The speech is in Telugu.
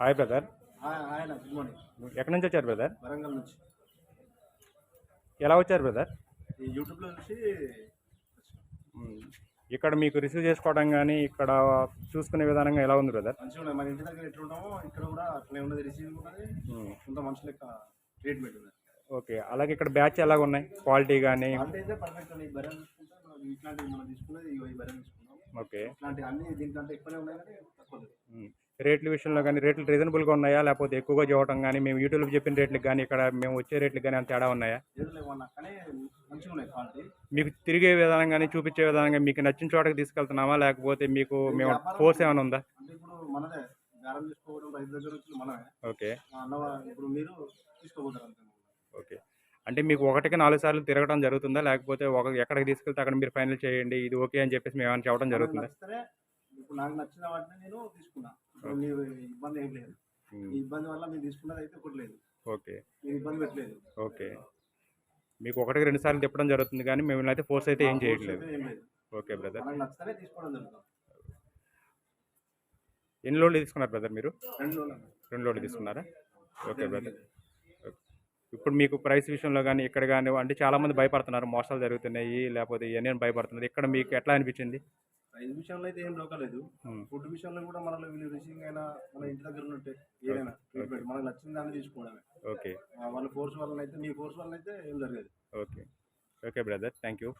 Hi brother. ఆయన గుడ్ మార్నింగ్ ఎక్కడి నుంచి వచ్చారు బ్రదర్? వరంగల్ నుంచి. ఎలా వచ్చారు బ్రదర్? ఈ యూట్యూబ్లో చూసి ఇక్కడ మీకు రిసీవ్ చేసుకోవడం కానీ ఇక్కడ చూసుకునే విధానంగా ఎలా ఉంది బ్రదర్? మంచిగా మన ఇంటి దగ్గర ఎట్లా ఉంటామో ఇక్కడ కూడా అట్లనే ఉన్నది రిసీవింగ్ ఉన్నది. కొంత మనుషుల యొక్క ట్రీట్మెంట్ ఉన్నది ఓకే. అలాగే ఇక్కడ బ్యాచ్ ఎలాగ ఉన్నాయి? క్వాలిటీ కానీ ఓకే. ఇట్లాంటి అన్ని దీంట్లో ఎక్కువనే ఉన్నాయి కానీ తక్కువ. రేట్ల విషయంలో కానీ రేట్లు రీజనబుల్గా ఉన్నాయా? లేకపోతే ఎక్కువగా చూడటం కానీ మేము యూట్యూబ్లో చెప్పిన రేట్లకు కానీ ఇక్కడ మేము వచ్చే రేట్లకు కానీ అంత తేడా ఉన్నాయా? మీకు తిరిగే విధానం కానీ చూపించే విధానం కానీ మీకు నచ్చిన చోటకి తీసుకెళ్తున్నామా? లేకపోతే మీకు మేము ఫోర్స్ ఏమైనా ఉందా? ఓకే. ఓకే. అంటే మీకు ఒకటికి నాలుగు సార్లు తిరగడం జరుగుతుందా? లేకపోతే ఒక ఎక్కడికి తీసుకెళ్తే అక్కడ మీరు ఫైనల్ చేయండి ఇది ఓకే అని చెప్పేసి మేము ఏమైనా చెప్పడం జరుగుతుందా? ఇప్పుడు నాకు నచ్చిన వాటిని నేను తీసుకున్నా. మీరు ఇబ్బంది ఏం లేదు. ఈ ఇబ్బంది వల్ల మీరు తీసుకున్నది అయితే ఒకటి లేదు. ఓకే. మీరు ఇబ్బంది పెట్టలేదు. ఓకే. మీకు ఒకటికి రెండు సార్లు తిప్పడం జరుగుతుంది కానీ మేము అయితే ఫోర్స్ అయితే ఏం చేయట్లేదు. ఓకే బ్రదర్ నచ్చితేనే తీసుకోవడం జరుగుతుంది. ఎన్ని లోడ్లు తీసుకున్నారు బ్రదర్ మీరు? రెండు లోడ్లు తీసుకున్నారా? ఓకే బ్రదర్ ఇప్పుడు మీకు ప్రైస్ విషయంలో కానీ ఇక్కడ కానీ అంటే చాలా మంది భయపడుతున్నారు. మోసాలు జరుగుతున్నాయి లేకపోతే ఇవన్నీ భయపడుతున్నారు. ఇక్కడ మీకు ఎట్లా అనిపించింది? రైతు విషయంలో అయితే ఏం లోకలేదు ఫుడ్ విషయంలో కూడా మనలో వీళ్ళు రిసీవింగ్ అయినా మన ఇంటి దగ్గర ఉన్నట్టే ఏదైనా ట్రీట్మెంట్ మనకు నచ్చిన దాన్ని తీసుకోవడమే. ఓకే. వాళ్ళ ఫోర్స్ వల్ల అయితే మీ ఫోర్స్ వల్ల అయితే ఏం జరగదు. Okay. Okay brother. Thank you.